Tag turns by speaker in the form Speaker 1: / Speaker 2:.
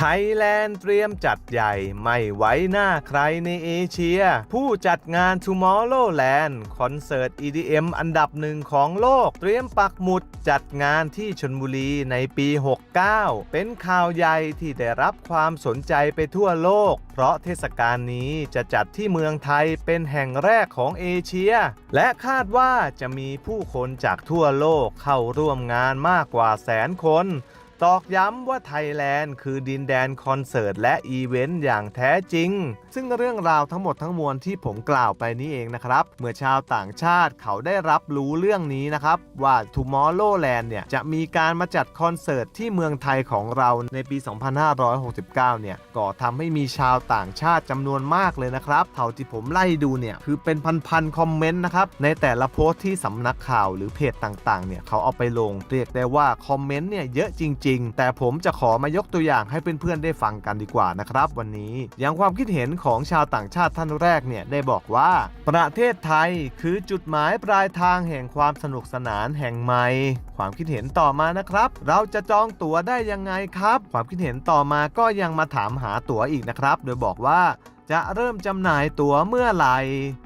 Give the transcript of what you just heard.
Speaker 1: ไทยแลนด์เตรียมจัดใหญ่ไม่ไว้หน้าใครในเอเชีย ผู้จัดงาน Tomorrowland คอนเสิร์ต EDM อันดับหนึ่งของโลก เตรียมปักหมุดจัดงานที่ชนบุรีในปี 69 เป็นข่าวใหญ่ที่ได้รับความสนใจไปทั่วโลก เพราะเทศกาลนี้จะจัดที่เมืองไทยเป็นแห่งแรกของเอเชีย และคาดว่าจะมีผู้คนจากทั่วโลกเข้าร่วมงานมากกว่าแสนคน ตอกย้ำว่าไทยแลนด์คือดินแดนคอนเสิร์ตและอีเวนต์อย่างแท้จริง ซึ่งเรื่องราวทั้งหมดทั้งมวลที่ผมกล่าวไปนี้เองนะครับ เมื่อชาวต่างชาติเขาได้รับรู้เรื่องนี้นะครับ ว่า Tomorrowland เนี่ย จะมีการมาจัดคอนเสิร์ตที่เมืองไทยของเราในปี 2569 เนี่ย ก็ทำให้มีชาวต่างชาติจำนวนมากเลยนะครับ เท่าที่ผมไล่ดูเนี่ย คือเป็นพันๆคอมเมนต์นะครับ ในแต่ละโพสต์ที่สำนักข่าวหรือเพจต่างๆ เนี่ย เขาเอาไปลง เรียกได้ว่าคอมเมนต์เนี่ยเยอะจริงๆแต่ผมจะขอมายกตัวอย่างให้เพื่อนๆได้ฟังกันดีกว่านะครับ วันนี้อย่างความคิดเห็นของชาวต่างชาติท่านแรกเนี่ยได้บอกว่า ประเทศไทยคือจุดหมายปลายทางแห่งความสนุกสนานแห่งใหม่ ความคิดเห็นต่อมานะครับ เราจะจองตั๋วได้ยังไงครับ ความคิดเห็นต่อมาก็ยังมาถามหาตั๋วอีกนะครับ โดยบอกว่าจะเริ่มจำหน่ายตั๋วเมื่อไหร่